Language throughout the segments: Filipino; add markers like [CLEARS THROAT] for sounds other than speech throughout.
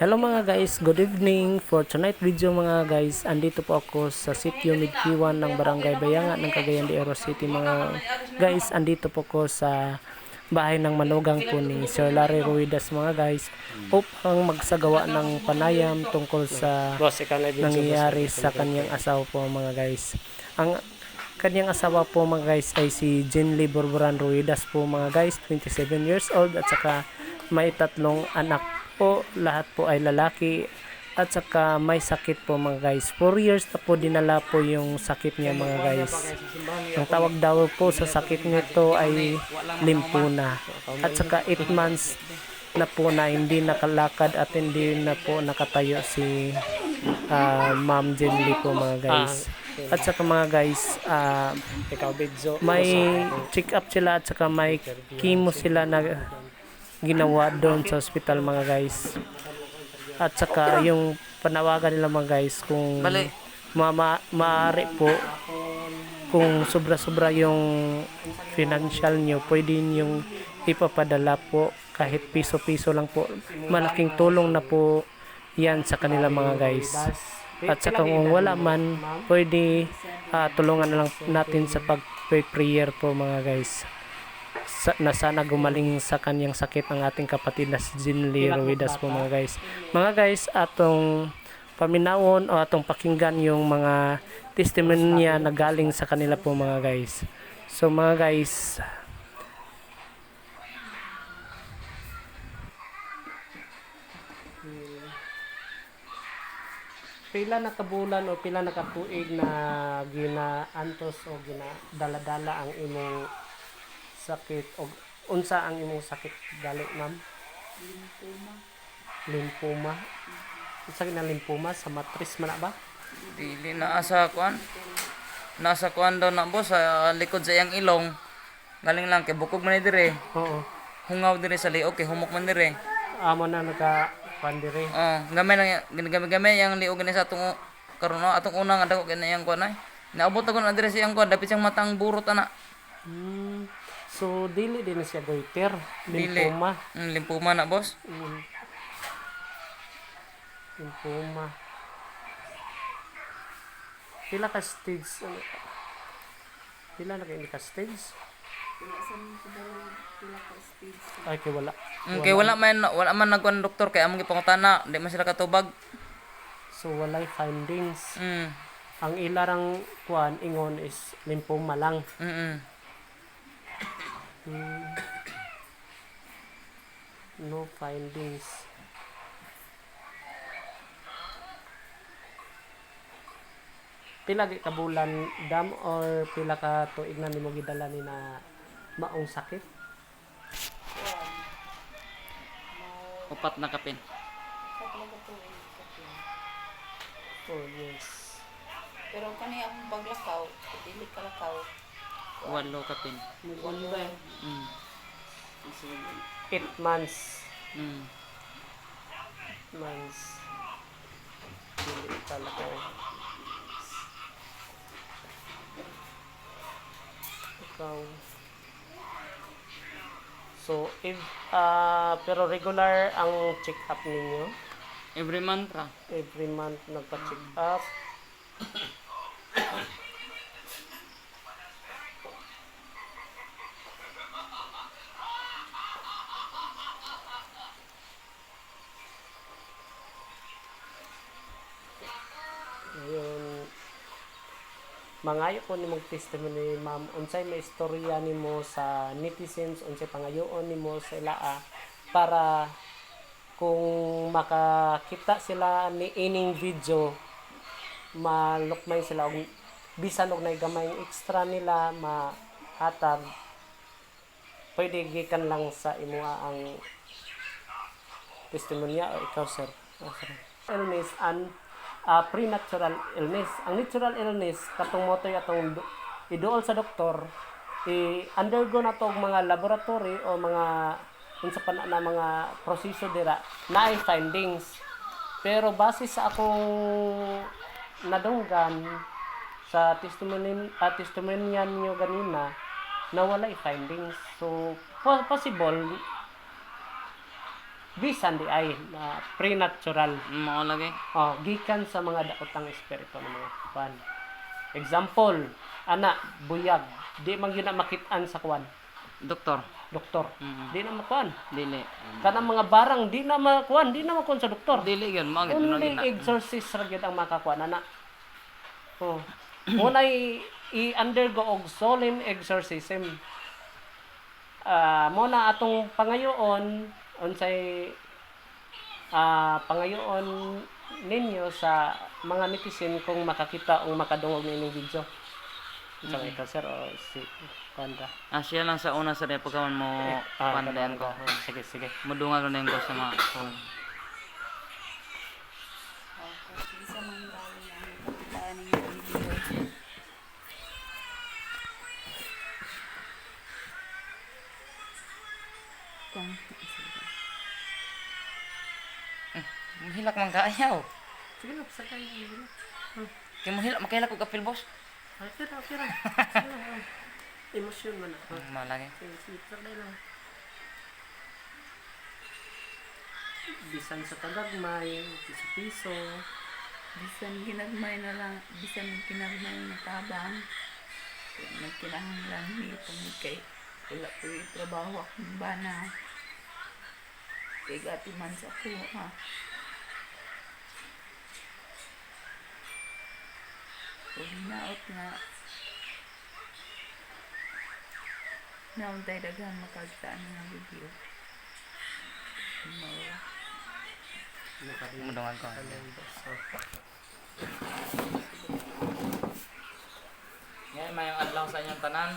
Hello mga guys, good evening. For tonight video mga guys, andito po ako sa sitio Midkiwan ng Barangay Bayanga ng Cagayan de Oro City mga guys. Andito po ko sa bahay ng manugang po ni Sir Larry Ruidas mga guys upang magsagawa ng panayam tungkol sa nangyayari sa kanyang asawa po mga guys. Ang kanyang asawa po mga guys ay si Jenly Borboran Ruidas po mga guys, 27 years old at saka may tatlong anak po, lahat po ay lalaki at saka may sakit po mga guys. 4 years na po dinala po yung sakit niya mga guys. Ang tawag daw po sa sakit nito ay limpuna. At saka 8 months na po na hindi nakalakad at hindi na po nakatayo si ah, Ma'am Jenly po mga guys. At saka mga guys, ah, may check up sila at saka may chemo sila na ginawa doon sa hospital mga guys. At saka yung panawagan nila mga guys kung mama, maaari po kung sobra-sobra yung financial nyo, pwede yung ipapadala po kahit piso-piso lang po. Malaking tulong na po yan sa kanila mga guys. At saka kung wala man, pwede ah, tulungan na lang natin sa pag-prayer po mga guys sa, na sana gumaling sa kanyang sakit ang ating kapatid na si Jinly Ruidas po mga guys. Mga guys, atong paminawon o atong pakinggan yung mga testimony niya na galing sa kanila po mga guys. So mga guys, pila na kabulan o pila na katuig na ginaantos o ginadala-dala ang imong sakit o unsa ang imong sakit gali ma'am lymphoma lymphoma unsa na lymphoma sa matris man na ba Dili na asa kuan. Nasa kuan daw na boss sa likod sa iyang ilong. Galing lang kay bukog man dire. oo Hungaw dire sa liog kay humok man dire. amo na naka pandire Oh, gamay lang ginagamay-gamay yang liog ni sa atong karon atong unang dako kay na iyang kuan ay. Naabot ako na dire sa iyang kuan dapit siyang matang burot ana. hmm. So dili din na siya goiter lymphoma Mm, limpuma na boss. Mm. lymphoma pila ka stage ano pila na kayo ka stage ay kay wala Mm, kay wala man wala man nagkuan doktor kay among gipangutana, di man sila katubag. so walay findings Mm. ang ilarang kuan ingon is lymphoma lang. Mm. -mm. [COUGHS] No findings. Pila gi ka bulan dam or pila ka tuig na nimo gidala ni na maong sakit? Upat na kapin. Oh yes. Pero kani akong paglakaw, dili ka lakaw. Walo kapin. Mm. Eight months. Mm. months. Dili talaga. Ikaw. So, if, ah pero regular ang check-up ninyo. Every month ra. Every month nagpa-check up. Mangayo ko nimong testimony ma'am unsay may istorya nimo sa netizens unsay pangayoon nimo sa ilaa para kung makakita sila ni ining video malukmay sila og bisan og nay gamay extra nila mahatag pwede gikan lang sa imuha ang testimonya o ikaw sir Ah, sir. and ah, pre-natural illness. Ang natural illness katong motoy atong iduol sa doktor i-undergo na to mga laboratory o mga unsa pa na, mga proseso dira na findings. Pero base sa akong nadunggan sa testimony uh, testimonyan niyo ganina na walay findings. So po- possible bisan di ay na pre-natural Mao lagi. oh gikan sa mga daotang espiritu ng mga kwan example ana buyag di man gyud na makit-an sa kwan Doktor. doktor Mm. di na makuan Dili. kanang mga barang di na makuan di na makuan sa doktor Dili gyud mao gyud only na. exorcist ra gyud ang makakuan ana oh munay i-undergo og solemn exorcism ah mo na atong pangayoon unsay ah pangayoon ninyo sa mga netizen kung makakita o makadungog nining video sa mm ikaw sir o si Kanda Ah, siya lang sa una sa rin pagkaman mo ah, pandayan ko. oh, sige sige Mudungan ko na yung ko sa mga phone. Ako, isa man daw ang kitaan ng video. Mahilak man kaayaw. sige na sa kayo Kaya mahilak, makilak ko kapil boss. okay ra okay ra emosyon man ako Malagi. Sige, sige, sakay lang. Bisan sa tagagmay, piso-piso. bisan ginagmay na lang, bisan ginagmay na tabang. Kaya nagkinahanglan ni itong kay wala po yung trabaho akong bana. Kay gati man sa ko, ha. Kung hinaot nga, naon tayo daghang makagtaan nga video. Mao. Mudungan ko. Ngayon may adlaw sa inyong tanan.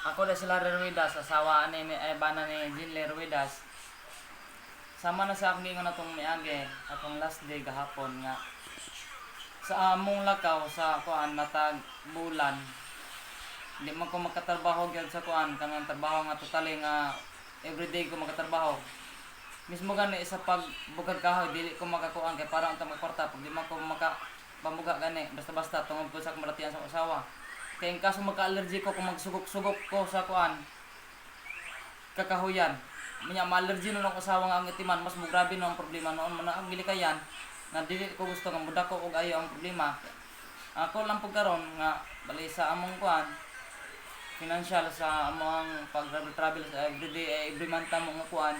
Ako na sila Ruidas, asawa ni ay bana ni Jinle Ruidas. Sama na sa akong na itong niage, atong last day gahapon nga. Sa among lakaw sa kuan matag bulan. Di man ko makatrabaho gyud sa kuan kanang trabaho nga totally nga everyday ko makatrabaho. Mismo gani sa pagbukag kahoy dili ko makakuan kay para unta magkwarta pag di man ko maka pamuga gani basta-basta tungod ko sa kamalatian sa usawa. Kay in kaso magka-allergy ko kung magsugok-sugok ko sa kuan kakahuyan. Minya ma-allergy nun ang usawa nga ang itiman mas mo grabe no ang problema noon man ang gilikayan nga dili ko gusto nga mudako og ayo ang problema. Ako lang pag karon nga bali sa among kuan financial sa among pag travel sa everyday eh, every month mo nga kuan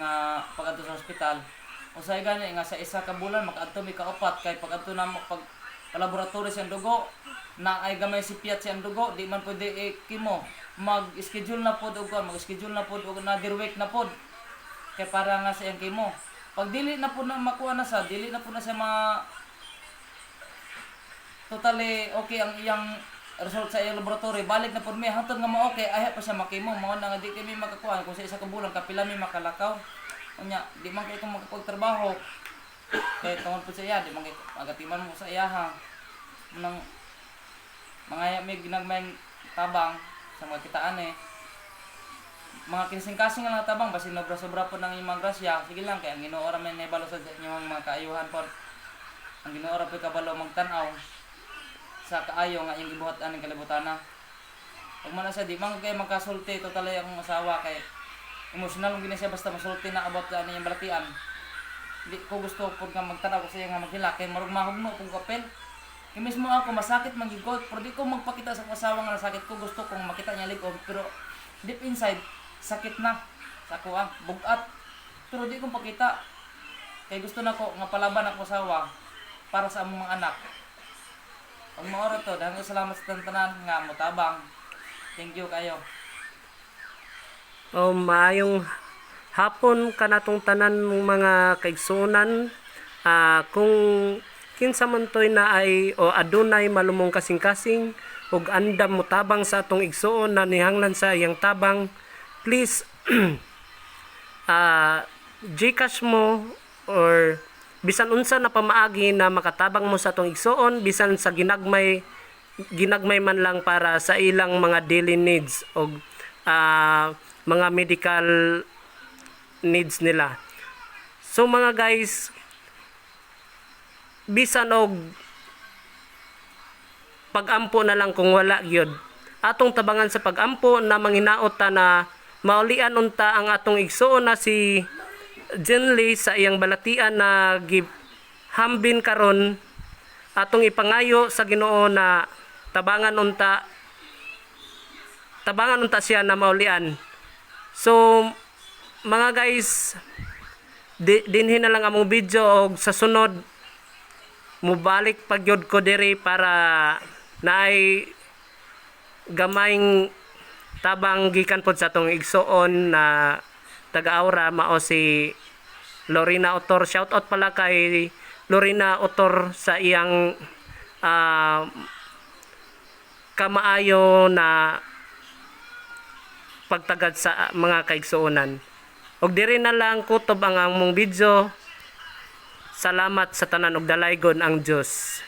nga pag sa ospital usay gani nga sa isa ka bulan makaadto mi kaupat kay pag adto na mo pag laboratory sa dugo na ay gamay si piyat sa dugo di man pwede eh, kimo. Mag-schedule na pod og mag-schedule na pod og another week na pod kay para nga sa iyang kimo pag dili na po na makuha na sa dili na po na sa mga totally okay ang iyang result sa iyang laboratory balik na pod mi hangtod nga mo okay ay pa siya makimo mao na nga di kami makakuha. Kung sa isa ka bulan kapila mi makalakaw. Unya di man kay ko makapagtrabaho. Kay tungod po sa iya di man kay magatiman mo sa iya ha. Nang mga may ginagmayng tabang sa mga kitaan eh mga kinsing-kasing lang tabang basi sobra-sobra po ng imang grasya sige lang kay ang Ginoo ra may naibalo sa inyong mga kaayuhan po ang Ginoo ra po kabalo magtan-aw sa kaayo nga yung gibuhat aning kalibutana. Pag man siya di man kay magkasulti totally ang asawa kay emotional gini siya basta masulti na about sa yung balatian. Di ko gusto pud nga magtanaw ko sa iya nga maghila kay marug mahugno kung kapel. Kay mismo ako masakit man gigod pero di ko magpakita sa asawa nga nasakit ko gusto kong makita niya ligon pero deep inside sakit na. Sa ako bugat pero di ko pakita kay gusto na ko nga palaban ako asawa para sa among mga anak. Ang mga oras to, dahil salamat sa tantanan nga mutabang. Thank you kayo. O maayong hapon kanatong tanan ng mga kaigsunan. Ah kung kinsa man toy na ay o adunay malumong kasing-kasing ug andam mo tabang sa atong igsuon na nihanglan sa iyang tabang please [CLEARS THROAT] ah Gcash mo or bisan unsa na pamaagi na makatabang mo sa atong igsuon bisan sa ginagmay ginagmay man lang para sa ilang mga daily needs o ah, mga medical needs nila. So mga guys, bisan og pagampo na lang kung wala gyud. Atong tabangan sa pagampo na manghinaot ta na maulian unta ang atong igsuon na si Jenly sa iyang balatian na gi hambin karon atong ipangayo sa Ginoo na tabangan unta tabangan unta siya na maulian. So mga guys, di, dinhin na lang among video og sa sunod mubalik pagyod ko diri para naay gamayng tabang gikan pod sa tong igsuon na taga-aura mao si Lorena Otor shout out pala kay Lorena Otor sa iyang ah, kamaayo na pagtagad sa mga kaigsuonan. Og diri na lang kutob ang among video. Salamat sa tanan og dalaygon ang Dios